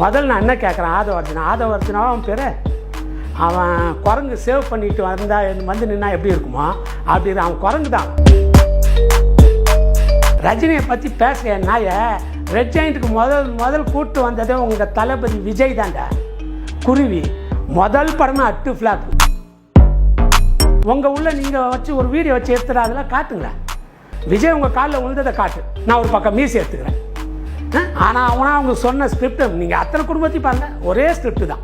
முதல்ல நான் என்ன கேட்குறேன் ஆதவர்ஜனா ஆதவர்ஜனாவா அவன் பேர்? அவன் குரங்கு சேவ் பண்ணிட்டு வந்தா வந்து நின்னா எப்படி இருக்குமோ? அப்படி அவன் குரங்கு தான். ரஜினியை பற்றி பேசுகிற நாய. ரெட் ஜெயிண்ட்டுக்கு முதல் முதல் கூட்டு வந்ததே உங்கள் தளபதி விஜய் தாண்டா குருவி. முதல் படமே அட்டு ஃப்ளாப் உங்கள் உள்ள நீங்கள் வச்சு ஒரு வீடியோ வச்சு எடுத்துகிற அதெல்லாம் காட்டுங்களேன். விஜய் உங்கள் காலில் விழுந்ததை காட்டு. நான் ஒரு பக்கம் மீசி எடுத்துக்கிறேன். ஆனால் அவனா அவங்க சொன்ன ஸ்கிரிப்ட் நீங்கள் அத்தனை குடும்பத்தையும் பாருங்க ஒரே ஸ்கிரிப்ட் தான்.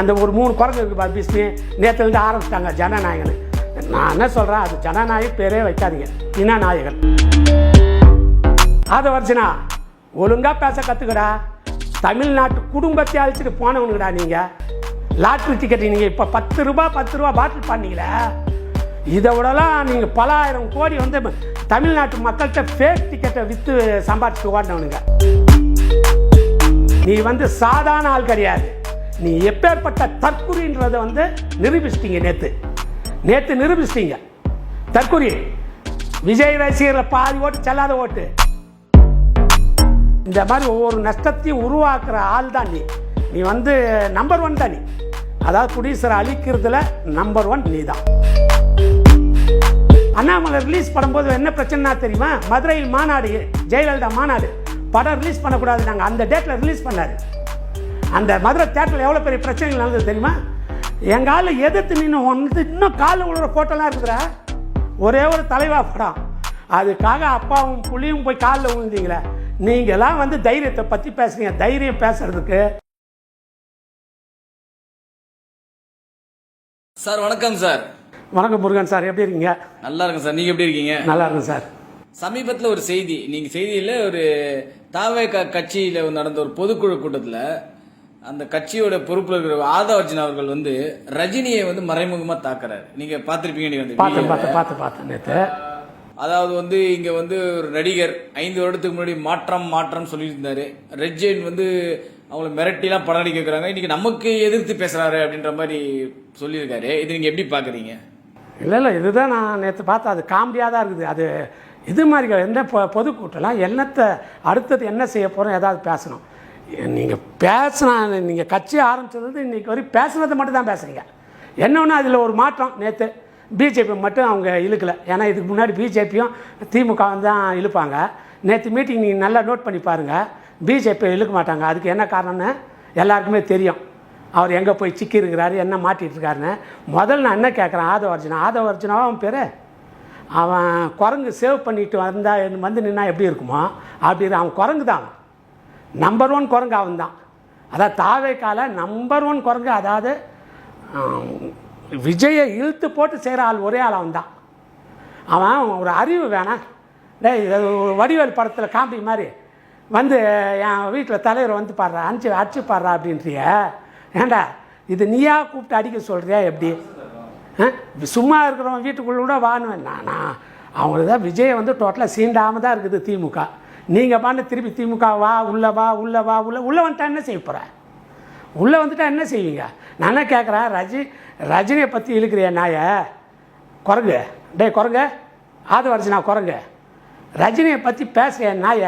அந்த ஒரு மூணு குரங்கு இருக்கு பாரு பிஸ்மி நேற்றுலேருந்து ஆரம்பிச்சிட்டாங்க ஜனநாயகன் நான் என்ன சொல்கிறேன் அது ஜனநாயக பேரே வைக்காதீங்க. இனநாயகன். அதை வர்ஜனா ஒழுங்காக பேச கற்றுக்கடா தமிழ்நாட்டு குடும்பத்தை அழைச்சிட்டு போனவனுங்கடா நீங்கள் லாட்ரி டிக்கெட் நீங்கள் இப்போ பத்து ரூபா பத்து ரூபா பாட்டில் பண்ணீங்களே. இதை விடலாம் நீங்கள் பல ஆயிரம் கோடி வந்து தமிழ்நாட்டு மக்கள்கிட்ட ஃபேக் டிக்கெட்டை விற்று சம்பாதிச்சு ஓடினவனுங்க நீ வந்து சாதாரண ஆள் கிடையாது. நீ எப்பேற்பட்ட தற்குறின்றதை வந்து நிரூபிச்சிட்டீங்க நேற்று நேற்று நிரூபிச்சிட்டீங்க. தற்குறி விஜய் ரசிகர்கள் பாதி ஓட்டு செல்லாத ஓட்டு. இந்த மாதிரி ஒவ்வொரு நஷ்டத்தையும் உருவாக்குற ஆள் தான் நீ. நீ வந்து நம்பர் ஒன் தான் நீ. அதாவது குடிசரை அழிக்கிறதுல நம்பர் ஒன் நீ தான். அண்ணாமலை ரிலீஸ் பண்ணும்போது என்ன பிரச்சனைனா தெரியுமா? மதுரையில் மாநாடு ஜெயலலிதா மாநாடு. படம் ரிலீஸ் பண்ணக்கூடாது நாங்கள் அந்த டேட்டில் ரிலீஸ் பண்ணார். அந்த மதுரை தேட்டரில் எவ்வளோ பெரிய பிரச்சனைகள் நடந்தது தெரியுமா? எங்கள் ஆள் எதிர்த்து நின்று வந்து இன்னும் காலில் உள்ள ஃபோட்டோலாம் இருக்குதுரா ஒரே ஒரு தலைவா படம். அதுக்காக அப்பாவும் புள்ளியும் போய் காலில் விழுந்தீங்களே. நீங்களாம் வந்து தைரியத்தை பற்றி பேசுறீங்க. தைரியம் பேசுறதுக்கு. சார் வணக்கம் சார். வணக்கம் முருகன் சார் எப்படி இருக்கீங்க? நல்லா இருக்கும் சார். நீங்க எப்படி இருக்கீங்க? நல்லா இருக்கும் சார். சமீபத்தில் ஒரு செய்தி நீங்க செய்தியில ஒரு தாவே கட்சியில நடந்த ஒரு பொதுக்குழு கூட்டத்துல அந்த கட்சியோட பொறுப்புல இருக்கிற ஆதவர்ஜன் அவர்கள் வந்து ரஜினியை வந்து மறைமுகமா தாக்குறாரு. நீங்க பாத்திருப்பீங்க நீங்க அந்த பார்த்தேன் video ல. பார்த்து பார்த்து பார்த்தேன் நேற்று அதாவது வந்து இங்க வந்து ஒரு நடிகர் ஐந்து வருடத்துக்கு முன்னாடி மாற்றம் மாற்றம் சொல்லியிருந்தாரு. ரெட் ஜெயின் வந்து அவங்கள மிரட்டிலாம் படம் நடிக்க வைக்கிறாங்க. இன்னைக்கு நமக்கு எதிர்த்து பேசுறாரு அப்படின்ற மாதிரி சொல்லியிருக்காரு. இது நீங்க எப்படி பாக்குறீங்க? இல்லை இல்லை இதுதான் நான் நேற்று பார்த்தேன். அது காமெடியாக தான் இருக்குது. அது இது மாதிரி என்ன எந்த பொ பொதுக்கூட்டம்லாம் என்னத்தை அடுத்தது என்ன செய்ய போகிறோம் ஏதாவது பேசணும். நீங்கள் பேசினா நீங்கள் கட்சி ஆரம்பிச்சது இன்றைக்கி வரைக்கும் பேசுனதை மட்டும் தான் பேசுகிறீங்க என்ன ஒன்று அதில் ஒரு மாற்றம் நேற்று பிஜேபி மட்டும் அவங்க இழுக்கலை. ஏன்னா இதுக்கு முன்னாடி பிஜேபியும் திமுக தான் இழுப்பாங்க. நேற்று மீட்டிங் நீங்கள் நல்லா நோட் பண்ணி பாருங்கள் பிஜேபி இழுக்க மாட்டாங்க. அதுக்கு என்ன காரணம்னு எல்லாருக்குமே தெரியும். அவர் எங்கே போய் சிக்கிருக்கிறாரு என்ன மாட்டிட்டு இருக்காருன்னு முதல்ல நான் என்ன கேட்குறேன் ஆதவர்ஜனா? ஆதவர்ஜனாவா அவன் பேர்? அவன் குரங்கு சேவ் பண்ணிட்டு வந்தால் வந்து நின்னா எப்படி இருக்குமோ? அப்படி அவன் குரங்கு தான் அவன். நம்பர் ஒன் குரங்கு அவன் தான் அதாவது தாவேக்கால நம்பர் ஒன் குரங்கு அதாவது விஜயை இழுத்து போட்டு செய்கிற ஆள் ஒரே ஆள் அவன் தான் அவன் ஒரு அறிவு வேணாம் டேய் இது ஒரு வடிவேல் படத்தில் காமெடி மாதிரி வந்து என் வீட்டில் தலைவர் வந்து பாடுறா அடிச்சு அடிச்சு பாடுறா அப்படின்றிய. ஏண்டா? இது நீயா கூப்பிட்டு அடிக்க சொல்கிறியா எப்படி? ஆ? சும்மா இருக்கிறவன் வீட்டுக்குள்ள கூட வானுவேன் நானா அவங்களுக்கு தான் விஜயை வந்து டோட்டலாக சீண்டாமல் தான் இருக்குது திமுக. நீங்கள் பாண்டு திருப்பி திமுக வா உள்ள வா உள்ள வா உள்ள உள்ளே வந்துட்டா என்ன செய்ய போகிற உள்ளே வந்துட்டா என்ன செய்வீங்க? நான் என்ன கேட்குறேன் ரஜி ரஜினியை பற்றி இழுக்கிறிய நாய? குரங்கு. டேய் குரங்கு. ஆது வரிசை நான் குரங்கு. ரஜினியை பற்றி பேசுகிற நாய?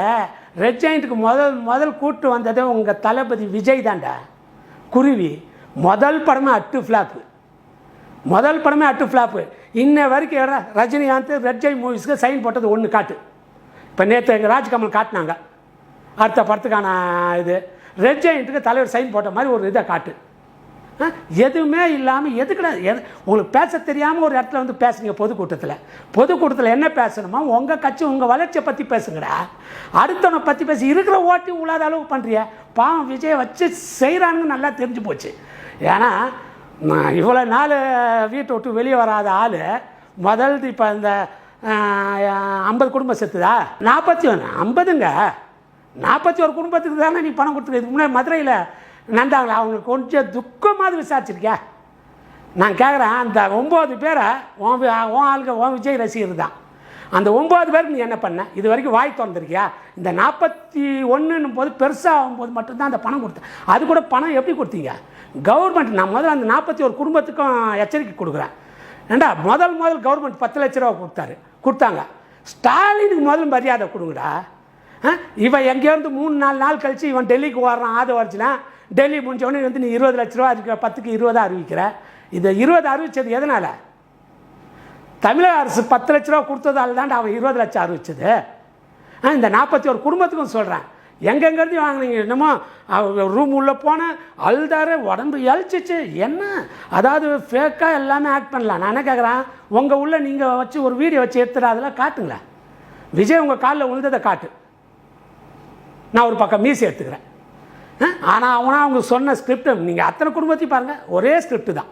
ரெட் ஜாயிண்ட்டுக்கு முதல் முதல் கூட்டு வந்ததே உங்கள் தளபதி விஜய் தான்டா. குருவி. முதல் படமே அட்டு ஃப்ளாப்பு முதல் படமே அட்டு ஃப்ளாப்பு இன்ன வரைக்கும் ரஜினிகாந்த் ரெட் ஜெய் மூவிஸ்க்கு சைன் போட்டது ஒன்று காட்டு. இப்போ நேற்று எங்கள் ராஜ்கமல் காட்டினாங்க. அடுத்த படத்துக்கான இது. ரெட் ஜெயிண்ட்டுக்கு தலைவர் சைன் போட்ட மாதிரி ஒரு இதை காட்டு. எதுவுமே இல்லாமல் எதுக்குடா எது உங்களுக்கு பேச தெரியாமல் ஒரு இடத்துல வந்து பேசுங்க பொதுக்கூட்டத்தில். பொதுக்கூட்டத்தில் என்ன பேசணுமோ? உங்கள் கட்சி உங்கள் வளர்ச்சியை பற்றி பேசுங்கடா. அடுத்தவனை பற்றி பேசி. இருக்கிற ஓட்டி உள்ளாத அளவு பண்ணுறிய பாவம் விஜய் வச்சு செய்கிறானுங்க நல்லா தெரிஞ்சு போச்சு. ஏன்னா இவ்வளோ நாள் வீட்டை விட்டு வெளியே வராத ஆள் முதல் இப்போ இந்த ஐம்பது குடும்பம் செத்துதா? நாற்பத்தி ஒன்று ஐம்பதுங்க. நாற்பத்தி ஒரு குடும்பத்துக்கு தானே நீ பணம் கொடுத்துருக்க இதுக்கு முன்னாடி மதுரையில் நந்தாங்களா அவங்க கொஞ்சம் துக்கமாவது விசாரிச்சிருக்கியா? நான் கேட்குறேன் அந்த ஒம்பது பேரை உன் வி- உன் ஆளுங்க உன் விஜய் ரசிகர் தான் அந்த ஒம்பது பேருக்கு நீ என்ன பண்ண? இது வரைக்கும் வாய் திறந்துருக்கியா? இந்த நாற்பத்தி ஒன்றுன்னும் போது பெருசாக ஆகும்போது மட்டும்தான் அந்த பணம் கொடுத்தேன். அது கூட பணம் எப்படி கொடுத்தீங்க? கவர்மெண்ட் நான் முதல்ல அந்த நாற்பத்தி ஒரு குடும்பத்துக்கும் எச்சரிக்கை கொடுக்குறேன். ஏண்டா முதல் முதல் கவர்மெண்ட் பத்து லட்ச ரூபா கொடுத்தாரு. கொடுத்தாங்க. ஸ்டாலினுக்கு முதல் மரியாதை கொடுங்கடா. ஆ? இவன் எங்கேருந்து மூணு நாலு நாள் கழிச்சு இவன் டெல்லிக்கு வர்றான் ஆதரவு அர்ஜுனா டெல்லி முடிஞ்சவொடனே வந்து நீ இருபது லட்ச ரூபா இருக்கிற பத்துக்கு இருபதாக அறிவிக்கிற. இது இருபது அறிவிச்சது எதனால்? தமிழக அரசு பத்து லட்ச ரூபா கொடுத்ததால தான் அவன் இருபது லட்சம் அறிவிச்சது. ஆ, இந்த நாற்பத்தி ஒரு குடும்பத்துக்கும் சொல்கிறேன் எங்கெங்கேருந்து வாங்கினீங்க என்னமோ ரூம் உள்ளே போனேன் அழுதாரு உடம்பு இழைச்சிச்சு என்ன? அதாவது ஃபேக்காக எல்லாமே ஆக்ட் பண்ணலாம். நான் என்ன கேட்குறேன் உங்கள் உள்ளே நீங்கள் வச்சு ஒரு வீடியோ வச்சு எடுத்துட்டு அதெல்லாம் காட்டுங்களேன். விஜய் உங்கள் காலில் விழுந்ததை காட்டு. நான் ஒரு பக்கம் மீசி எடுத்துக்கிறேன். ஆனால் அவனா அவங்க சொன்ன ஸ்கிரிப்ட் நீங்கள் அத்தனை குடும்பத்தையும் பாருங்கள் ஒரே ஸ்கிரிப்ட் தான்.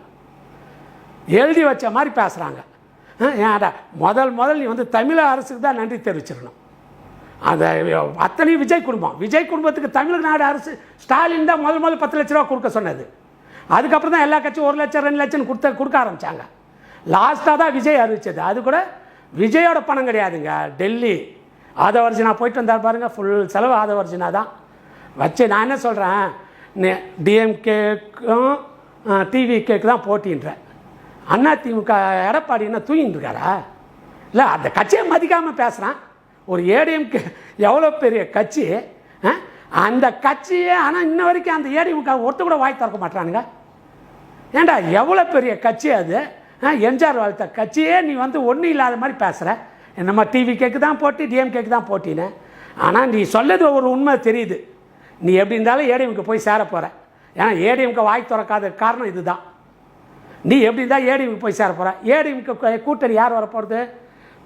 எழுதி வச்ச மாதிரி பேசுகிறாங்க ஏன்டா முதல் முதல் நீ வந்து தமிழக அரசுக்கு தான் நன்றி தெரிவிச்சிடணும் அந்த அத்தனையும் விஜய் குடும்பம். விஜய் குடும்பத்துக்கு தமிழ்நாடு அரசு ஸ்டாலின் தான் முதல் முதல் பத்து லட்ச ரூபா கொடுக்க சொன்னது. அதுக்கப்புறம் தான் எல்லா கட்சியும் ஒரு லட்சம் ரெண்டு லட்சம் கொடுத்த கொடுக்க ஆரம்பித்தாங்க லாஸ்ட்டாக தான் விஜய் அறிவிச்சது. அது கூட விஜயோட பணம் கிடையாதுங்க. டெல்லி ஆதவர்ஜினா போயிட்டு வந்தார் பாருங்கள் ஃபுல் செலவு ஆதவர்ஜினா தான். வச்சு நான் என்ன சொல்கிறேன் டிஎம்கேக்கும் டிவிகேக்கு தான் போட்டின்றேன் அண்ணா திமுக எடப்பாடி என்ன தூங்கிட்டு இருக்காரா? இல்லை அந்த கட்சியை மதிக்காமல் பேசுகிறான் ஒரு ஏடிஎம்கே எவ்வளோ பெரிய கட்சி ஆ? அந்த கட்சியே ஆனால் இன்ன வரைக்கும் அந்த ஏடிஎம்கே ஒருத்த கூட வாய் திறக்க மாட்டானுங்க ஏண்டா எவ்வளோ பெரிய கட்சி அது? ஆ, எம்ஜிஆர் வாழ்த்த கட்சியே நீ வந்து ஒன்றும் இல்லாத மாதிரி பேசுகிற என்னம்மா டிவி கேக்கு தான் போட்டி டிஎம்கேக்கு தான் போட்டின்னு. ஆனால் நீ சொல்லது ஒரு உண்மை தெரியுது. நீ எப்படி இருந்தாலும் ஏடிஎம்க்கு போய் சேர போகிற ஏன்னா ஏடிஎம்க்கு வாய் திறக்காத காரணம் இதுதான். நீ எப்படி இருந்தால் ஏடிஎம்க்கு போய் சேர போகிற ஏடிஎம்க்கு கூட்டணி யார் வர போகிறது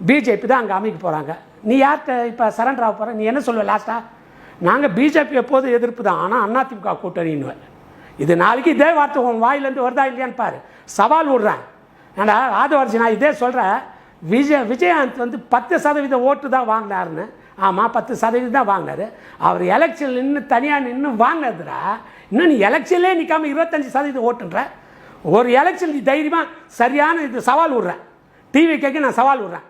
பிஜேபி தான் அங்கே அமைக்க போகிறாங்க நீ யார்கிட்ட இப்போ சரண்டர் ஆக போகிற நீ என்ன சொல்லுவ லாஸ்ட்டாக நாங்கள் பிஜேபி எப்போதும் எதிர்ப்பு தான். ஆனால் அதிமுக கூட்டணின்னுவேன் இது நாளைக்கு இதே வார்த்தை உன் வாயிலேருந்து வருதா இல்லையான்னு பாரு. சவால் விடுறேன். ஏண்டா ஆதவர்ஜி நான் இதே சொல்கிறேன் விஜய் விஜயகாந்த் வந்து பத்து சதவீத ஓட்டு தான் வாங்கினாருன்னு. ஆமாம் பத்து சதவீதம் தான் வாங்கினார். அவர் எலெக்ஷன் நின்று தனியாக நின்று வாங்கினதுரா இன்னும் நீ எலெக்ஷன்லேயே நிற்காமல் இருபத்தஞ்சி சதவீதம் ஓட்டுன்ற. ஒரு எலெக்ஷன் நீ தைரியமாக சரியான இது சவால் விட்றேன் டிவி கேட்க நான் சவால் விட்றேன்.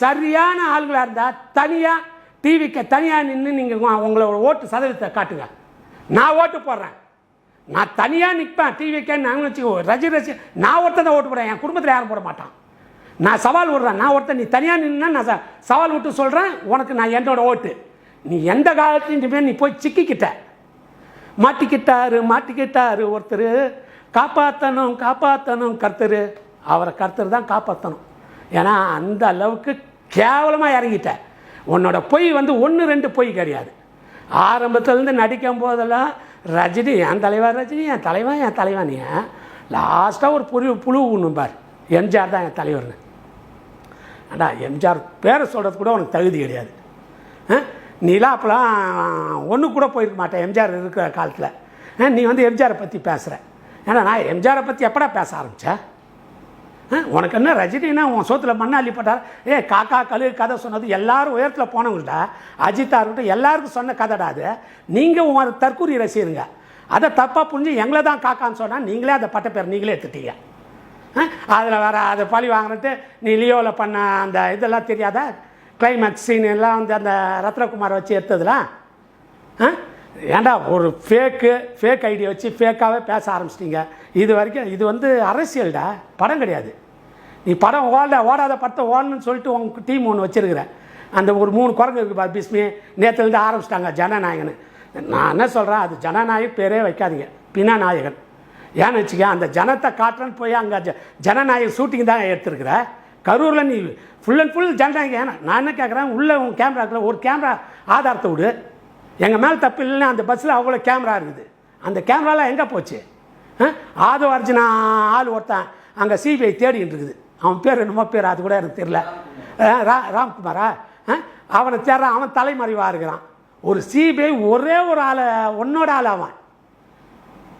சரியான ஆள்களாக இருந்தால் தனியாக டிவிக்கு தனியாக நின்று நீங்கள் உங்களோட ஓட்டு சதவீதத்தை காட்டுங்க. நான் ஓட்டு போடுறேன். நான் தனியாக நிற்பேன் டிவிக்கே நான் வச்சுக்கோ ரஜி ரசி நான் ஒருத்தன் தான் ஓட்டு போடுறேன் என் குடும்பத்தில் யாரும் போட மாட்டான். நான் சவால் விடுறேன். நான் ஒருத்தன் நீ தனியாக நின்னா நான் சவால் விட்டு சொல்கிறேன் உனக்கு நான் என்னோட ஓட்டு. நீ எந்த காலத்துலையும் நீ போய் சிக்கிக்கிட்ட? மாட்டிக்கிட்டாரு மாட்டிக்கிட்டாரு ஒருத்தர். காப்பாற்றணும் காப்பாற்றணும் கர்த்தர். அவரை கர்த்தர் தான் காப்பாற்றணும் ஏன்னா அந்த அளவுக்கு கேவலமாக இறங்கிட்ட. உன்னோட பொய் வந்து ஒன்று ரெண்டு பொய் கிடையாது. ஆரம்பத்துலேருந்து நடிக்கும் போதெல்லாம் ரஜினி என் தலைவர் ரஜினி என் தலைவன் என் தலைவன் நீ லாஸ்ட்டாக ஒரு புழு புழு ஒன்று பார் எம்ஜிஆர் தான் என் தலைவர்னு. அடா எம்ஜிஆர் பேரை சொல்கிறது கூட உனக்கு தகுதி கிடையாது. ஆ? நீலாம் அப்போலாம் ஒன்று கூட போயிருக்க மாட்டேன் எம்ஜிஆர் இருக்கிற காலத்தில். நீ வந்து எம்ஜிஆரை பற்றி பேசுகிற ஏன்னா நான் எம்ஜிஆரை பற்றி எப்படா பேச ஆரம்பித்தேன் உனக்கு என்ன ரஜினினா உன் சோத்தில் மண்ணை அள்ளிப்பட்டார் ஏ காக்கா கழு கதை சொன்னது எல்லாரும் உயரத்தில் போனவங்கள்ட்ட அஜித்தா இருக்கட்டும் எல்லாருக்கும் சொன்ன கதைடா அது. நீங்கள் உன் தற்கூரி ரசிகருங்க. அதை தப்பாக புரிஞ்சு எங்களை தான் காக்கான்னு சொன்னால் நீங்களே அந்த பட்ட பேர் நீங்களே எடுத்துட்டீங்க. அதில் வர அதை பழி வாங்கினது நீ லியோவில் பண்ண அந்த இதெல்லாம் தெரியாதா? கிளைமேக்ஸ் சீன் எல்லாம் வந்து அந்த ரத்னகுமார் வச்சு எடுத்ததுலாம் ஆ? ஏன்டா ஒரு ஃபேக்கு ஃபேக் ஐடியா வச்சு ஃபேக்காகவே பேச ஆரம்பிச்சிட்டிங்க. இது வரைக்கும் இது வந்து அரசியல்டா? படம் கிடையாது. நீ படம் ஓட ஓடாத படத்தை ஓடணும்னு சொல்லிட்டு உங்க டீம் ஒன்று வச்சுருக்கிறேன் அந்த ஒரு மூணு குரங்கு இருக்குது பாரு பிஸ்மி நேற்றுலேருந்து ஆரம்பிச்சிட்டாங்க ஜனநாயகன் நான் என்ன சொல்கிறேன் அது ஜனநாயக பேரே வைக்காதீங்க. பினாநாயகன். ஏன்னு வச்சுக்க அந்த ஜனத்தை காட்டுறேன்னு போய் அங்கே ஜ ஜனநாயக ஷூட்டிங் தான் எடுத்துருக்குற. கரூரில் நீ ஃபுல் அண்ட் ஃபுல் ஜனநாயகம். ஏன்னா நான் என்ன கேட்குறேன் உள்ள உன் கேமராக்குள்ள ஒரு கேமரா ஆதாரத்தை விடு. எங்கள் மேலே தப்பு இல்லைன்னா அந்த பஸ்ஸில் அவ்வளோ கேமரா இருக்குது. அந்த கேமராலாம் எங்கே போச்சு? ஆதோ அர்ஜுனா ஆள் ஒருத்தன் அங்கே சிபிஐ தேடிக்கிட்டு இருக்குது. அவன் பேர் என்னமோ பேர் அது கூட எனக்கு தெரியல. ரா ராம்குமாரா? ஆ? அவனை தேடுறான் அவன் தலைமறைவாக இருக்கிறான். ஒரு சிபிஐ ஒரே ஒரு ஆளை ஒன்னோட ஆள் அவன்.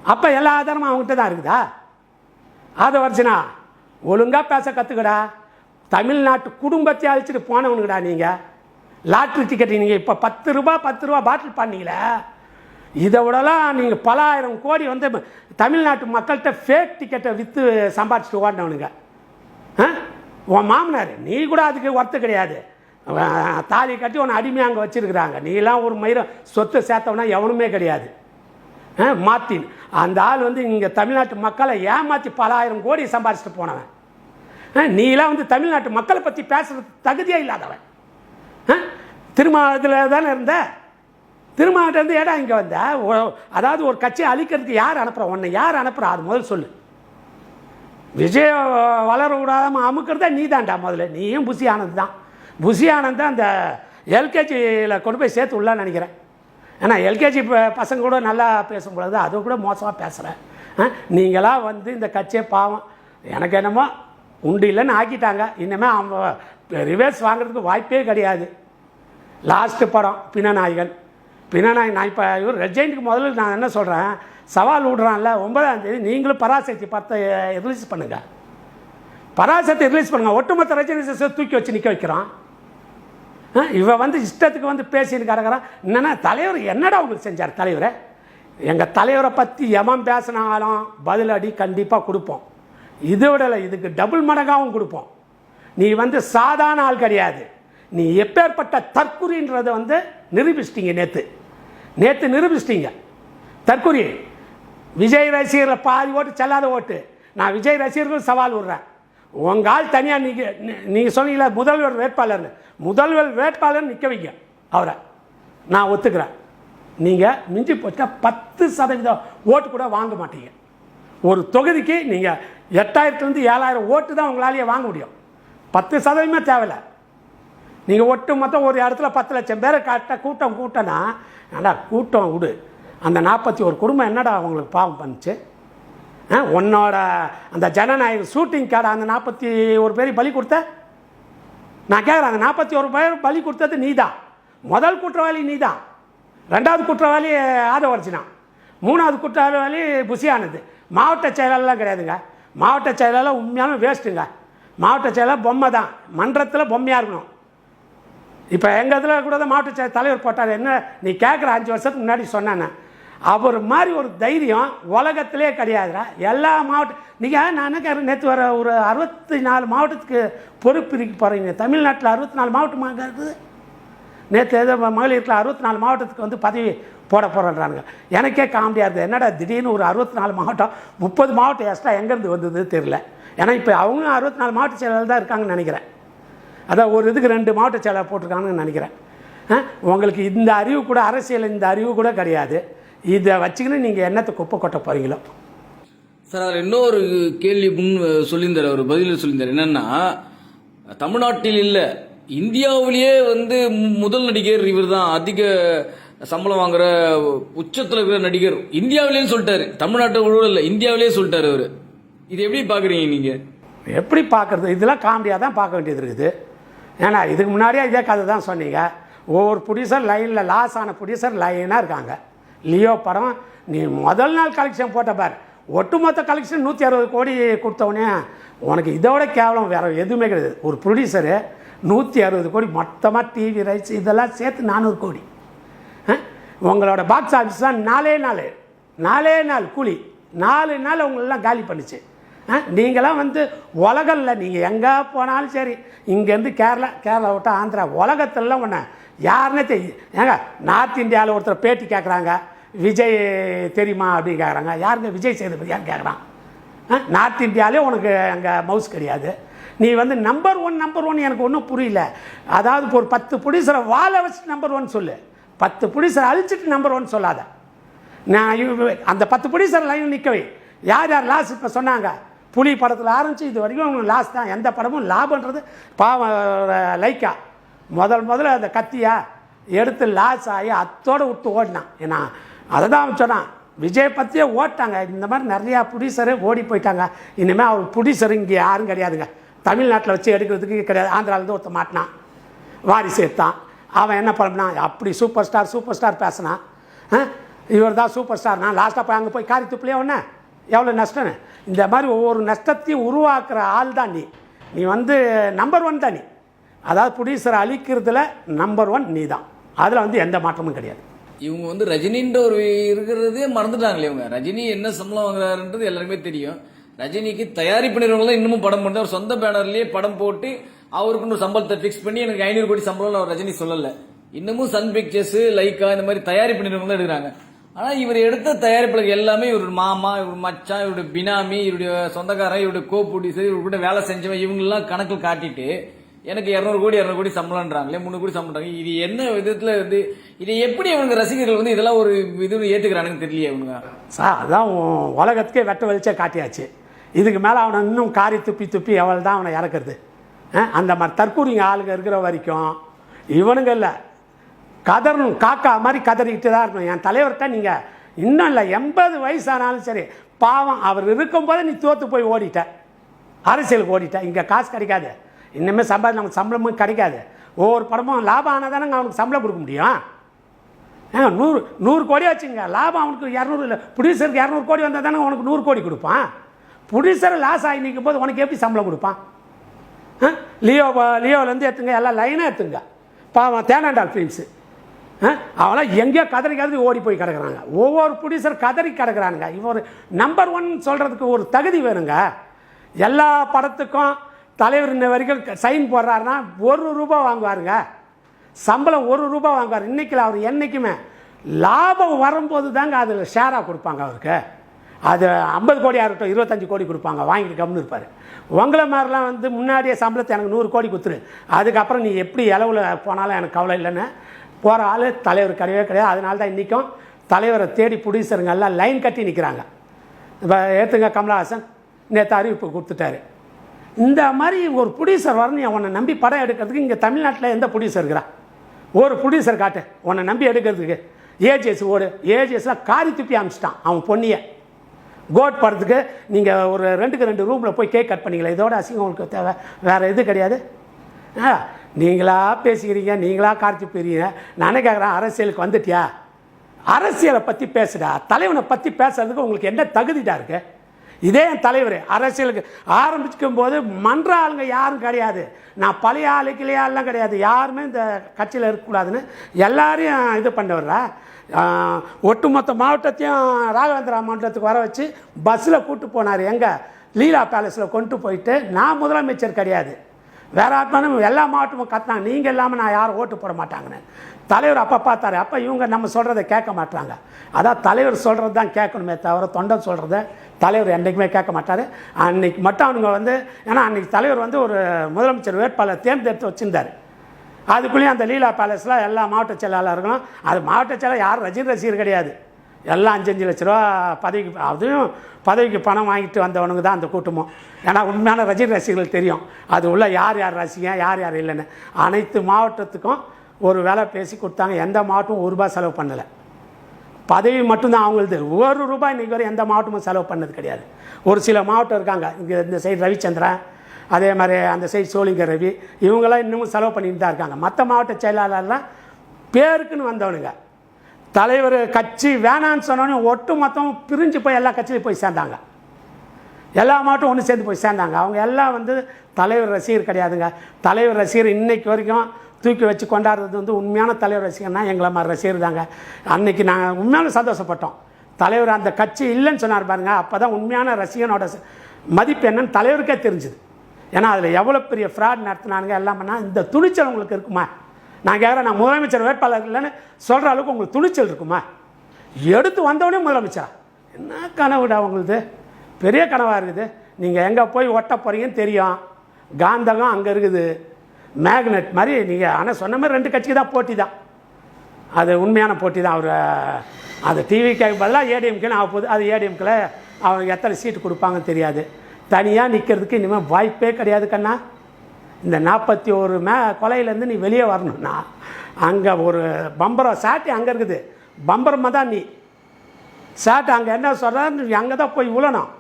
அப்போ எல்லா ஆதாரமும் அவங்ககிட்ட தான் இருக்குதா? அதை அர்ஜுனா ஒழுங்காக பேச கற்றுக்கடா தமிழ்நாட்டு குடும்பத்தை அழிச்சிட்டு போனவனுங்கடா நீங்கள் லாட்ரி டிக்கெட் நீங்கள் இப்போ பத்து ரூபா பத்து ரூபா பாட்டில் பண்ணீங்களே. இதை விடலாம் நீங்கள் பல ஆயிரம் கோடி வந்து தமிழ்நாட்டு மக்கள்கிட்ட ஃபேக் டிக்கெட்டை விற்று சம்பாதிச்சிட்டு ஓடினவனுங்க. ஆ? உன் மாமனார் நீ கூட அதுக்கு ஒர்த்து கிடையாது. தாலி கட்டி உன்னை அடிமையாக அங்கே வச்சிருக்கிறாங்க. நீலாம் ஒரு மயிரம் சொத்து சேர்த்தவனா எவனுமே கிடையாது. ஆ, அந்த ஆள் வந்து இங்கே தமிழ்நாட்டு மக்களை ஏமாற்றி பல ஆயிரம் கோடி சம்பாதிச்சிட்டு போனவன். ஆ, நீலாம் வந்து தமிழ்நாட்டு மக்களை பற்றி பேசுறது தகுதியே இல்லாதவன். ஆ? திருமாவளத்தில் தானே இருந்த? திருமாவட்டத்துலேருந்து ஏடா இங்கே வந்த? ஓ- அதாவது ஒரு கட்சியை அழிக்கிறதுக்கு யார் அனுப்புகிறா உன்னை யார் அனுப்புகிறா அது முதல் சொல்லு. விஜய் வளர விடாம அமுக்கிறதா நீ தான்டா முதல்ல. நீயும் புசி ஆனந்த் தான். புசி ஆனந்த் தான் அந்த எல்கேஜியில் கொண்டு போய் சேர்த்து உள்ளான்னு நினைக்கிறேன். ஏன்னா எல்கேஜி பசங்க கூட நல்லா பேசும் பொழுது அது கூட மோசமாக பேசுகிறேன் நீங்களாம் வந்து இந்த கட்சியை பாவம் எனக்கு என்னமோ உண்டு இல்லைன்னு ஆக்கிட்டாங்க. இனிமேல் அவங்க ரிவர்ஸ் வாங்குறதுக்கு வாய்ப்பே கிடையாது. லாஸ்ட்டு படம் பினநாயகன். பினநாயகன் நான் இப்போ இவர் ரெஜெயின்ட்டுக்கு முதல்ல நான் என்ன சொல்கிறேன் சவால் விடுறான்ல ஒன்பதாம் தேதி நீங்களும் பராசக்தி படத்தை ரிலீஸ் பண்ணுங்கள் பராசக்தி ரிலீஸ் பண்ணுங்க. ஒட்டுமொத்த ரஜினி தூக்கி வச்சு நிற்க வைக்கிறான். ஆ, வந்து இஷ்டத்துக்கு வந்து பேசின்னு கிடக்கிறான் என்னன்னா தலைவர் என்னடா உங்களுக்கு செஞ்சார் தலைவரை? எங்கள் தலைவரை பற்றி எவன் பேசினாலும் பதிலடி கண்டிப்பாக கொடுப்போம். இதை விடலை இதுக்கு டபுள் மடங்காகவும் கொடுப்போம். நீ வந்து சாதாரண ஆள் கிடையாது. நீ எப்பேற்பட்ட தற்குறின்றதை வந்து நிரூபிச்சிட்டிங்க நேற்று நேற்று நிரூபிச்சிட்டிங்க. தற்குறி. விஜய் ரசிகர்கள் பாதி ஓட்டு செல்லாத ஓட்டு. நான் விஜய் ரசிகர்கள் சவால் விடுறேன். உங்க ஆள் தனியாக நீங்கள் நீங்கள் சொன்னீங்களே முதல்வர் வேட்பாளர் முதல்வர் வேட்பாளர் நிற்க வைங்க அவரை. நான் ஒத்துக்கிறேன். நீங்கள் மிஞ்சி போச்சுன்னா பத்து சதவீதம் ஓட்டு கூட வாங்க மாட்டீங்க. ஒரு தொகுதிக்கு நீங்கள் எட்டாயிரத்துலேருந்து ஏழாயிரம் ஓட்டு தான் உங்களாலேயே வாங்க முடியும். பத்து சதவீதமே தேவையில்லை. நீங்கள் ஒட்டு மொத்தம் ஒரு இடத்துல பத்து லட்சம் பேரை கரெக்டாக கூட்டம் கூட்டம்னா நல்லா கூட்டம் விடு. அந்த நாற்பத்தி ஒரு குடும்பம் என்னடா அவங்களுக்கு பாவம் பண்ணுச்சு? உன்னோட அந்த ஜனநாயக ஷூட்டிங் கார்டு அந்த நாற்பத்தி ஒரு பேரை பலி கொடுத்த? நான் கேட்குறேன் அந்த நாற்பத்தி ஒரு பேர் பலி கொடுத்தது நீ தான் முதல் குற்றவாளி நீ தான் ரெண்டாவது குற்றவாளி ஆதவர்ஜினா. மூணாவது குற்றவாளி புசியானது மாவட்ட செயலாளர்லாம் கிடையாதுங்க. மாவட்ட செயலாளர் உண்மையான வேஸ்ட்டுங்க மாவட்ட செயலாளர் பொம்மை தான். மன்றத்தில் பொம்மையாக இருக்கணும். இப்போ எங்கள் இதில் கூட தான் மாவட்ட செயலர் தலைவர் போட்டார். என்ன நீ கேட்குற அஞ்சு வருஷத்துக்கு முன்னாடி சொன்னேன்னு. அவர் மாதிரி ஒரு தைரியம் உலகத்திலே கிடையாதுடா. எல்லா மாவட்டம் நீங்கள் நான் என்ன நேற்று வர ஒரு அறுபத்தி நாலு மாவட்டத்துக்கு பொறுப்பு இருக்க போகிறீங்க தமிழ்நாட்டில் அறுபத்தி நாலு மாவட்டமாக இருக்குது? நேற்று ஏதோ மகளிருக்கு அறுபத்தி நாலு மாவட்டத்துக்கு வந்து பதவி போட போகிறேன்றாங்க எனக்கே காமெடியாக இருக்குது என்னடா திடீர்னு ஒரு அறுபத்தி நாலு மாவட்டம் முப்பது மாவட்டம் எக்ஸ்ட்ரா எங்கேருந்து வந்தது தெரில ஏன்னா இப்போ அவங்களும் அறுபத்தி நாலு மாவட்ட செயலாளர் தான் இருக்காங்கன்னு நினைக்கிறேன். அதான் ஒரு இதுக்கு ரெண்டு மாவட்ட செயலாளர் போட்டிருக்காங்கன்னு நினைக்கிறேன். உங்களுக்கு இந்த அறிவு கூட அரசியல் இந்த அறிவு கூட கிடையாது. இதை வச்சுக்கின்னு நீங்கள் என்னத்தை குப்பை கொட்ட போகிறீங்களோ சார் அதில் இன்னொரு கேள்வி முன் சொல்லியிருந்தார் அவர் பதில் சொல்லியிருந்தார். என்னன்னா தமிழ்நாட்டில் இல்லை இந்தியாவிலேயே வந்து முதல் நடிகர் இவர் தான் அதிக சம்பளம் வாங்குற உச்சத்தில் இருக்கிற நடிகர். இந்தியாவிலேயே சொல்லிட்டாரு. தமிழ்நாட்டு கூட இல்லை இந்தியாவிலேயே சொல்லிட்டாரு அவர். இது எப்படி பார்க்குறீங்க நீங்கள் எப்படி பார்க்குறது? இதெல்லாம் காமெடியாக தான் பார்க்க வேண்டியது இருக்குது. ஏன்னா இதுக்கு முன்னாடியே இதே கதை தான் சொன்னீங்க. ஒவ்வொரு ப்ரொடியூசர் லைனில் லாஸ் ஆன ப்ரொடியூசர் லைனாக இருக்காங்க. லியோ படம் நீ முதல் நாள் கலெக்ஷன் போட்ட பார். ஒட்டுமொத்த கலெக்ஷன் நூற்றி அறுபது கோடி கொடுத்தவொடனே உனக்கு இதோட கேவலம் வேறு எதுவுமே கிடையாது. ஒரு ப்ரொடியூசரு நூற்றி அறுபது கோடி மொத்தமாக டிவி ரைட்ஸ் இதெல்லாம் சேர்த்து நானூறு கோடி. ஆ? உங்களோட பாக்ஸ் ஆஃபீஸ் தான் நாலே நாள். நாலே நாள் கூலி. நாலு நாள் உங்களெல்லாம் காலி பண்ணுச்சு. ஆ? நீங்களாம் வந்து உலகல்ல நீங்கள் எங்கே போனாலும் சரி இங்கேருந்து கேரளா கேரளா விட்டால் ஆந்திரா உலகத்திலலாம் ஒன்று யாருன்னே தெரியும் ஏங்க நார்த் இந்தியாவில் ஒருத்தர் பேட்டி கேட்குறாங்க விஜய் தெரியுமா அப்படின்னு கேட்குறாங்க யாருங்க விஜய் சேதுபதியான்னு கேட்குறான் நார்த் இந்தியாவிலே உனக்கு அங்கே மவுஸ் கிடையாது. நீ வந்து நம்பர் ஒன் நம்பர் ஒன் எனக்கு ஒன்றும் புரியல. அதாவது இப்போ ஒரு பத்து புடிசரை வாழ வச்சு நம்பர் ஒன் சொல்லு. பத்து புடிசரை அழிச்சிட்டு நம்பர் ஒன் சொல்லாத. நான் அந்த பத்து புடிசரை லைன் நிற்கவை யார் யார் லாஸ் இப்போ சொன்னாங்க? புலி படத்தில் ஆரம்பித்து இது வரைக்கும் லாஸ் தான். எந்த படமும் லாபன்றது பாவம் லைக்கா முதல் முதல்ல அந்த கத்தியா எடுத்து லாஸ் ஆகி அத்தோடு விட்டு ஓடினான். ஏன்னா அதை தான் சொன்னான். விஜய் பற்றியே ஓட்டாங்க. இந்த மாதிரி நிறையா ப்ரொடியூசரு ஓடி போயிட்டாங்க. இனிமேல் அவர் ப்ரொடியூசர் இங்கே யாரும் கிடையாதுங்க. தமிழ்நாட்டில் வச்சு எடுக்கிறதுக்கு கிடையாது. ஆந்திராவிலேருந்து ஒருத்த மாட்டினான். வாரி சேர்த்தான் அவன் என்ன பண்ணான் அப்படி சூப்பர் ஸ்டார் சூப்பர் ஸ்டார் பேசினான் இவர் தான் சூப்பர் ஸ்டார் நான் லாஸ்ட்டாக போய் அங்கே போய் காரி துப்பிலே ஒன்று எவ்வளோ நஷ்டம்னு. இந்த மாதிரி ஒவ்வொரு நஷ்டத்தையும் உருவாக்குற ஆள் தான் நீ. நீ வந்து நம்பர் ஒன் தான் நீ. அதாவது ப்ரொடியூசரை அழிக்கிறதுல நம்பர் ஒன் நீ தான் அதில் வந்து எந்த மாற்றமும் கிடையாது. இவங்க வந்து ரஜினின்ற ஒரு இருக்கிறதே மறந்துட்டாங்களே இவங்க. ரஜினி என்ன சம்பளம் வாங்குறாருன்றது எல்லாருமே தெரியும். ரஜினிக்கு தயாரிப்பு நிறுவனம் இன்னமும் படம் பண்ணி அவர் சொந்த பேனர்லேயே படம் போட்டு அவருக்கு சம்பளத்தை ஃபிக்ஸ் பண்ணி எனக்கு ஐநூறு கோடி சம்பளம் அவர் ரஜினி சொல்லலை. இன்னமும் சன் பிக்சர்ஸ் லைக்கா இந்த மாதிரி தயாரிப்பு நிறுவனங்கள் எடுக்கிறாங்க. ஆனால் இவர் எடுத்த தயாரிப்பாளர் எல்லாமே இவர் மாமா இவர் மச்சான் இவருடைய பினாமி இவருடைய சொந்தக்காரன் இவருடைய கோ ப்ரொடியூசர் இவர் கூட வேலை செஞ்சவன் இவங்கெல்லாம் கணக்கில் காட்டிட்டு எனக்கு இரநூறு கோடி இரநூறு கோடி சம்பளம்ன்றாங்களே முந்நூறு கோடி சம்பளம்ன்றாங்க. இது என்ன விதத்தில் வந்து இதை எப்படி அவங்க ரசிகர்கள் வந்து இதெல்லாம் ஒரு இது ஏற்றுக்கிறானுங்கன்னு தெரியலையே அவங்க சார் அதான் உலகத்துக்கே வெட்ட வெளிச்சா காட்டியாச்சு. இதுக்கு மேலே அவனை இன்னும் காரி துப்பி துப்பி எவ்வளோ தான் அவனை இறக்குறது? அந்த மாதிரி தற்கூரிங்க ஆளுங்க இருக்கிற வரைக்கும் இவனுங்க இல்லை. கதறணும் காக்கா மாதிரி கதறிக்கிட்டு தான் இருக்கணும். என் தலைவர்கிட்ட நீங்கள் இன்னும் இல்லை எண்பது வயசானாலும் சரி பாவம் அவர் இருக்கும்போது நீ தோற்று போய் ஓடிட்ட. அரசியலுக்கு ஓடிட்ட. இங்கே காசு கிடைக்காது. இன்னுமே சம்பாதி நமக்கு சம்பளமும் கிடைக்காது. ஒவ்வொரு படமும் லாபம் ஆனால் தானே அவனுக்கு சம்பளம் கொடுக்க முடியும்? ஏங்க நூறு நூறு கோடி வச்சுங்க லாபம் அவனுக்கு இரநூறு இல்லை ப்ரொடியூசருக்கு இரநூறு கோடி வந்தால் தானே உனக்கு நூறு கோடி கொடுப்பான். ப்ரொடியூசர் லாஸ் ஆகி நிற்கும் போது உனக்கு எப்படி சம்பளம் கொடுப்பான்? ஆ? லியோ லியோவிலேருந்து எடுத்துங்க எல்லாம் லைனாக எடுத்துங்க. பாவம் தேனாண்டால் ஃபிலிம்ஸு அவெல்லாம் எங்கேயோ கதறி கதறி ஓடி போய் கிடக்குறாங்க. ஒவ்வொரு ப்ரொடியூசர் கதறி கிடக்குறானுங்க. இவர் நம்பர் ஒன் சொல்கிறதுக்கு ஒரு தகுதி வேணுங்க. எல்லா படத்துக்கும் தலைவர் இன்ன வரைக்கும் சைன் போடுறாருன்னா ஒரு ரூபா வாங்குவாருங்க. சம்பளம் ஒரு ரூபா வாங்குவார். இன்னைக்கு அவர் என்றைக்குமே லாபம் வரும்போது தாங்க அதில் ஷேராக கொடுப்பாங்க அவருக்கு. அது ஐம்பது கோடியாக இருக்கட்டும் இருபத்தஞ்சு கோடி கொடுப்பாங்க. வாங்கிட்டு கம்னு இருப்பார். உங்களை மாதிரிலாம் வந்து முன்னாடியே சம்பளத்தை எனக்கு நூறு கோடி கொடுத்துரு. அதுக்கப்புறம் நீ எப்படி இளவில் போனாலும் எனக்கு கவலை இல்லைன்னு போகிற ஆள் தலைவர் கிடையவே கிடையாது. அதனால தான் இன்றைக்கும் தலைவரை தேடி புடிசருங்க எல்லாம் லைன் கட்டி நிற்கிறாங்க இப்போ ஏற்றுங்க கமலஹாசன். நேற்று அறிவிப்பு கொடுத்துட்டாரு. இந்த மாதிரி ஒரு ப்ரொடியூசர் வரணும் உன்னை நம்பி படம் எடுக்கிறதுக்கு இங்கே தமிழ்நாட்டில் எந்த ப்ரொடியூசர் இருக்கிறா ஒரு ப்ரொடியூசர் காட்டு உன்னை நம்பி எடுக்கிறதுக்கு. ஏஜிஎஸ் ஓடு. ஏஜிஎஸ்லாம் காரி துப்பி அமிச்சிட்டான் அவன் பொண்ணியை. கோட் படத்துக்கு நீங்கள் ஒரு ரெண்டுக்கு ரெண்டு ரூமில் போய் கேக் கட் பண்ணிக்கலாம் இதோட அசிங்கம் உங்களுக்கு தேவை வேறு எது கிடையாது. ஆ நீங்களா பேசிக்கிறீங்க நீங்களா கார்த்தி போயிருக்கீங்க நானே கேட்குறேன் அரசியலுக்கு வந்துட்டியா? அரசியலை பற்றி பேசுடா தலைவனை பற்றி பேசுறதுக்கு உங்களுக்கு என்ன தகுதிடா இருக்குது இதே என் தலைவர் அரசியலுக்கு ஆரம்பிக்கும் போது மன்ற ஆளுங்க யாரும் கிடையாது. நான் பழைய ஆளு கிளையாளெலாம் கிடையாது. யாருமே இந்த கட்சியில் இருக்கக்கூடாதுன்னு எல்லாரையும் இது பண்ணவர்றா. ஒட்டுமொத்த மாவட்டத்தையும் ராகவேந்திரா மண்டலத்துக்கு வர வச்சு பஸ்ஸில் கூட்டு போனார். எங்கே? லீலா பேலஸில் கொண்டு போயிட்டு நான் முதலமைச்சர் கிடையாது. வேற ஆத்மானும் எல்லா மாவட்டமும் கத்தினாங்க நீங்கள் இல்லாமல் நான் யாரும் ஓட்டு போட மாட்டாங்கன்னு. தலைவர் அப்போ பார்த்தாரு. அப்போ இவங்க நம்ம சொல்கிறத கேட்க மாட்டாங்க அதான் தலைவர் சொல்கிறது தான் கேட்கணுமே தவிர தொண்டன் சொல்கிறத தலைவர் என்றைக்குமே கேட்க மாட்டார். அன்னைக்கு மட்டும் அவனுங்க வந்து ஏன்னா அன்னைக்கு தலைவர் வந்து ஒரு முதலமைச்சர் வேட்பாளர் தேர்ந்தெடுத்து வச்சுருந்தார். அதுக்குள்ளேயும் அந்த லீலா பேலஸில் எல்லா மாவட்ட செயலாளர்களும் அது மாவட்ட செயலாளர் யாரும் ரஜினி ரசிகர் கிடையாது. எல்லாம் அஞ்சஞ்சு லட்ச ரூபா பதவிக்கு அதுவும் பதவிக்கு பணம் வாங்கிட்டு வந்தவனுங்க தான் அந்த கூட்டமும். ஏன்னா உண்மையான ரஜினி ரசிகர்கள் தெரியும். அது உள்ள யார் யார் ரசிகன் யார் யார் இல்லைன்னு. அனைத்து மாவட்டத்துக்கும் ஒரு வேலை பேசி கொடுத்தாங்க எந்த மாவட்டமும் ஒரு ரூபாய் செலவு பண்ணலை. பதவி மட்டும்தான் அவங்களுது. ஒரு ரூபாய் இன்றைக்கி வரை எந்த மாவட்டமும் செலவு பண்ணது கிடையாது. ஒரு சில மாவட்டம் இருக்காங்க இங்கே இந்த சைடு ரவிச்சந்திரன் அதே மாதிரி அந்த சைடு சோழிங்க ரவி இவங்கெல்லாம் இன்னமும் செலவு பண்ணிட்டு தான் இருக்காங்க. மற்ற மாவட்ட செயலாளர்லாம் பேருக்குன்னு வந்தவனுங்க. தலைவர் கட்சி வேணான்னு சொன்னோன்னே ஒட்டு மொத்தம் பிரிஞ்சு போய் எல்லா கட்சியிலையும் போய் சேர்ந்தாங்க. எல்லா மாவட்டம் ஒன்று சேர்ந்து போய் சேர்ந்தாங்க. அவங்க எல்லாம் வந்து தலைவர் ரசிகர் கிடையாதுங்க. தலைவர் ரசிகர் இன்னைக்கு வரைக்கும் தூக்கி வச்சு கொண்டாடுறது வந்து உண்மையான தலைவர் ரசிகர்னா எங்களை மாதிரி ரசிகர் தாங்க. அன்னைக்கு நாங்கள் உண்மையான சந்தோஷப்பட்டோம். தலைவர் அந்த கட்சி இல்லைன்னு சொன்னார் பாருங்க அப்போ தான் உண்மையான ரசிகனோட மதிப்பு என்னன்னு தலைவருக்கே தெரிஞ்சுது. ஏன்னா அதில் எவ்வளோ பெரிய ஃப்ராட் நடத்தினானுங்க எல்லாம் பண்ணால் இந்த துணிச்சல் உங்களுக்கு இருக்குமா? நான் கேட்குறேன் நான் முதலமைச்சர் வேட்பாளர் இல்லைன்னு சொல்கிற அளவுக்கு உங்களுக்கு துணிச்சல் இருக்குமா? எடுத்து வந்தவொடனே முதலமைச்சரா? என்ன கனவுடா உங்களுது? பெரிய கனவாக இருக்குது. நீங்கள் எங்கே போய் ஒட்ட போகிறீங்கன்னு தெரியும். காந்தகம் அங்கே இருக்குது. மேக்னெட் மாதிரி நீங்கள் ஆனால் சொன்ன மாதிரி ரெண்டு கட்சிக்கு தான் போட்டி தான். அது உண்மையான போட்டி தான். அவர் அது டிவிக்கு பதிலாக ஏடிஎம்கேன்னு ஆக போகுது? அது ஏடிஎம்கில் அவங்க எத்தனை சீட்டு கொடுப்பாங்கன்னு தெரியாது. தனியாக நிற்கிறதுக்கு இனிமேல் வாய்ப்பே கிடையாது கண்ணா. இந்த நாற்பத்தி ஒரு மே கொலையிலேருந்து நீ வெளியே வரணும்னா அங்கே ஒரு பம்பரம் சாட்டி அங்கே இருக்குது. பம்பரமாக தான் நீ. சாட்டு அங்கே என்ன சொல்கிறார் நீ அங்கே தான் போய் உழணும்.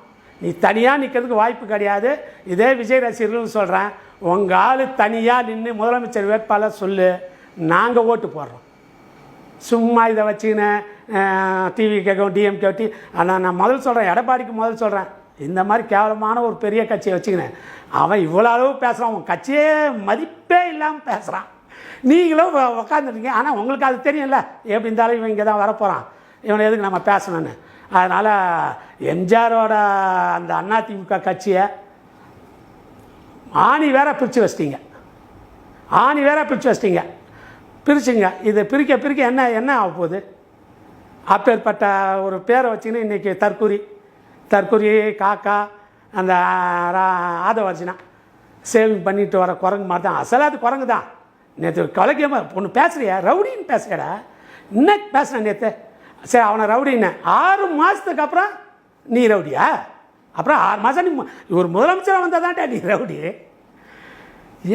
நீ தனியாக நிற்கிறதுக்கு வாய்ப்பு கிடையாது. இதே விஜய் ரசிகர்கள் சொல்கிறேன் உங்கள் ஆள் தனியாக நின்று முதலமைச்சர் வேட்பாளர் சொல்லு. நாங்கள் ஓட்டு போடுறோம். சும்மா இதை வச்சுக்கின்னு டிவி கேட்கும் டிஎம் கேட்டி ஆனால் நான் முதல் சொல்கிறேன் எடப்பாடிக்கு முதல் சொல்கிறேன் இந்த மாதிரி கேவலமான ஒரு பெரிய கட்சியை வச்சுக்கினேன் அவன் இவ்வளோ அளவு பேசுகிறான் உன் கட்சியே மதிப்பே இல்லாமல் பேசுகிறான் நீங்களும் உக்காந்துருக்கீங்க. ஆனால் உங்களுக்கு அது தெரியும்ல. எப்படி இருந்தாலும் இவன் இங்கே தான் வரப்போகிறான் இவனை எதுக்கு நம்ம பேசணும்னு. அதனால் எம்ஜிஆரோட அந்த அதிமுக கட்சியை ஆணி வேற பிரித்து வச்சிட்டிங்க. ஆணி வேற பிரித்து வச்சிட்டிங்க. பிரிச்சுங்க. இதை பிரிக்க பிரிக்க என்ன என்ன ஆக போகுது? அப்பேற்பட்ட ஒரு பேரை வச்சுக்கின்னு இன்றைக்கி தற்குறி தற்குறி காக்கா அந்த ரா- ஆதவர்ஜினா சேவிங் பண்ணிட்டு வர குரங்கு மாதிரி தான். அசலாது குரங்கு தான். நேற்று கலக்கியமாக பொண்ணு பேசுறியா? ரவுடின்னு பேசுகிறடா இன்னைக்கு பேசுனேன் நேற்று சரி அவனை ரவுடின்னு ஆறு மாதத்துக்கு அப்புறம் நீ ரவுடியா? அப்புறம் ஆறு மாதம் நீ ஒரு முதலமைச்சராக வந்தால் தான்டா நீ ரவுடி.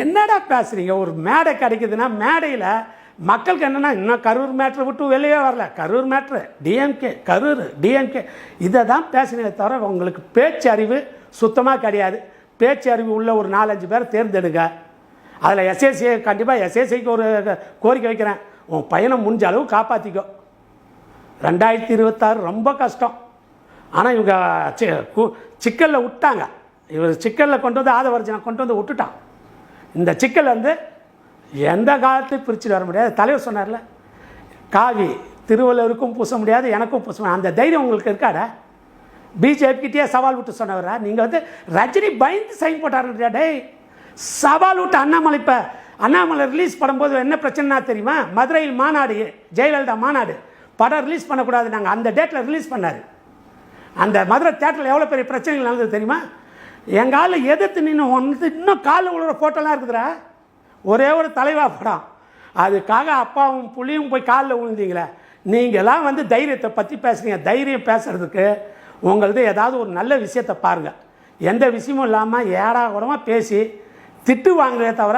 என்னடா பேசுகிறீங்க ஒரு மேடை கிடைக்குதுன்னா மேடையில் மக்களுக்கு என்னென்னா இன்னும் கரூர் மேட்ரு விட்டு வெளியே வரல. Karur matter DMK Karur DMK இதை தான் பேசுனே தவிர உங்களுக்கு பேச்சு அறிவு சுத்தமாக கிடையாது. பேச்சு அறிவு உள்ள ஒரு நாலஞ்சு பேர் தேர்ந்தெடுங்க. அதில் எஸ்எஸ்சி கண்டிப்பாக எஸ்எஸ்சிக்கு ஒரு கோரிக்கை வைக்கிறேன். உன் பையனை முடிஞ்ச அளவு காப்பாற்றிக்கோ ரெண்டாயிரத்தி இருபத்தாறு ரொம்ப கஷ்டம். ஆனால் இவங்க சி கு- விட்டாங்க. இவர் சிக்கலில் கொண்டு வந்து ஆதவர்ஜனை கொண்டு வந்து விட்டுட்டான். இந்த சிக்கல் வந்து எந்த காலத்தையும் பிரிச்சுட்டு வர முடியாது. தலைவர் சொன்னார்ல காவி திருவள்ளுவருக்கும் பூச முடியாது எனக்கும் பூச முடியாது. அந்த தைரியம் உங்களுக்கு இருக்காடா? பிஜேபிக்கிட்டே சவால் விட்டு சொன்னவரா? நீங்கள் வந்து ரஜினி பயந்து சைன் போட்டாருன்றியா டேய்? சவால் விட்டு அண்ணாமலை இப்போ அண்ணாமலை ரிலீஸ் பண்ணும்போது என்ன பிரச்சனைனா தெரியுமா? மதுரையில் மாநாடு ஜெயலலிதா மாநாடு. படம் ரிலீஸ் பண்ணக்கூடாது நாங்கள் அந்த டேட்டில் ரிலீஸ் பண்ணார். அந்த மதுரை தேட்டரில் எவ்வளோ பெரிய பிரச்சனைகள் நடந்தது தெரியுமா? எங்கள் ஆள் எதிர்த்து நின்று ஒன்று இன்னும் காலில் உள்ள ஃபோட்டோலாம் இருக்குதுடா. ஒரே ஒரு தலைவா படம். அதுக்காக அப்பாவும் புள்ளியும் போய் காலில் விழுந்தீங்களே நீங்களாம் வந்து தைரியத்தை பற்றி பேசுகிறீங்க தைரியம் பேசுகிறதுக்கு உங்களது ஏதாவது ஒரு நல்ல விஷயத்தை பாருங்கள் எந்த விஷயமும் இல்லாமல் ஏடா கூடமாக பேசி திட்டு வாங்குறதே தவிர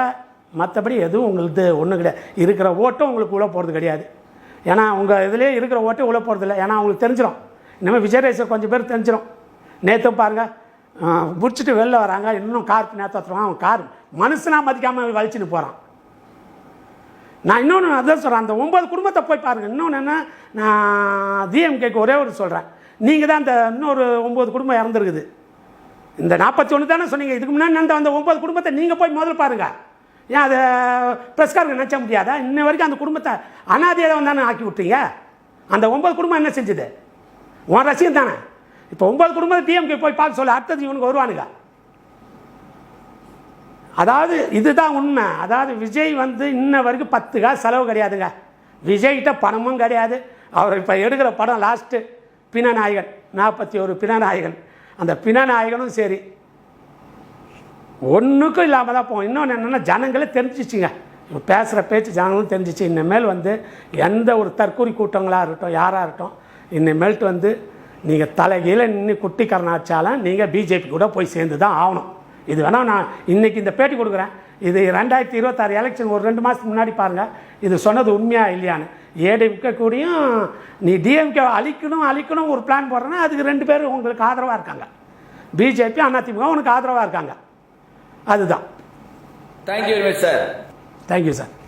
மற்றபடி எதுவும் உங்களுக்கு ஒன்றும் கிடையாது. இருக்கிற ஓட்டும் உங்களுக்கு உள்ளே போகிறது கிடையாது. ஏன்னா உங்கள் இதுலேயே இருக்கிற ஓட்டே உள்ளே போகிறது இல்லை ஏன்னா அவங்களுக்கு தெரிஞ்சிடும் இனிமேல் விஜயரேசர் கொஞ்சம் பேர் தெரிஞ்சிடும் நேற்றும் பாருங்கள் முடிச்சுட்டு வெளில வராங்க இன்னும் கார் நேற்றுறான் அவன் கார் மனுஷனாக மதிக்காமல் வலிச்சுன்னு போகிறான் நான் இன்னொன்று அதான் சொல்கிறேன் அந்த ஒம்பது குடும்பத்தை போய் பாருங்கள் இன்னொன்று என்ன நான் டிஎம்கேக்கு ஒரே ஒரு சொல்கிறேன் நீங்கள் தான் அந்த இன்னொரு ஒம்பது குடும்பம் இறந்துருக்குது. இந்த நாற்பத்தி ஒன்று தானே சொன்னீங்க. இதுக்கு முன்னாடி நடந்த அந்த ஒம்பது குடும்பத்தை நீங்கள் போய் முதல்ல பாருங்கள் ஏன் அதை ப்ரெஸ்காரங்க நினச்ச முடியாதா? இன்ன வரைக்கும் அந்த குடும்பத்தை அனாதையாக தானே ஆக்கி விட்டீங்க. அந்த ஒம்பது குடும்பம் என்ன செஞ்சுது? உன் ரசிகம் தானே? இப்போ ஒன்பது குடும்பத்தை டிஎம்கே போய் பார்க்க சொல்ல அடுத்தது இவனுக்கு வருவானுங்க. அதாவது இதுதான் உண்மை. அதாவது விஜய் வந்து இன்ன வரைக்கும் பத்து காசு செலவு கிடையாதுங்க. விஜய்கிட்ட பணமும் கிடையாது. அவர் இப்போ எடுக்கிற படம் லாஸ்ட்டு பிணநாயகன் நாற்பத்தி ஒரு பிணநாயகன் அந்த பிணநாயகனும் சரி. ஒன்றுக்கும் இல்லாமல் தான் போகும் இன்னொன்று என்னென்னா ஜனங்களே தெரிஞ்சிச்சுங்க. பேசுகிற பேச்சு ஜனங்களும் தெரிஞ்சிச்சு. இனிமேல் வந்து எந்த ஒரு தற்கூரி கூட்டங்களாக இருக்கட்டும் யாராக இருக்கட்டும் இனிமேல்ட்டு வந்து நீங்கள் தலைகீழ நின்று குட்டிக்கரணம் ஆச்சாலும் நீங்கள் பிஜேபி கூட போய் சேர்ந்து தான் ஆகணும். இது வேணால் நான் இன்றைக்கி இந்த பேட்டி கொடுக்குறேன். இது ரெண்டாயிரத்தி இருபத்தாறு எலெக்ஷன் ஒரு ரெண்டு மாதத்துக்கு முன்னாடி பாருங்கள் இது சொன்னது உண்மையா இல்லையான்னு. ஏடிஎம்கே கூடயும் நீ டிஎம்கே அழிக்கணும் அழிக்கணும் ஒரு பிளான் போடுறேன்னா அதுக்கு ரெண்டு பேரும் உங்களுக்கு ஆதரவாக இருக்காங்க. பிஜேபி அதிமுக உனக்கு ஆதரவாக இருக்காங்க. அதுதான். Thank you very much sir thank you sir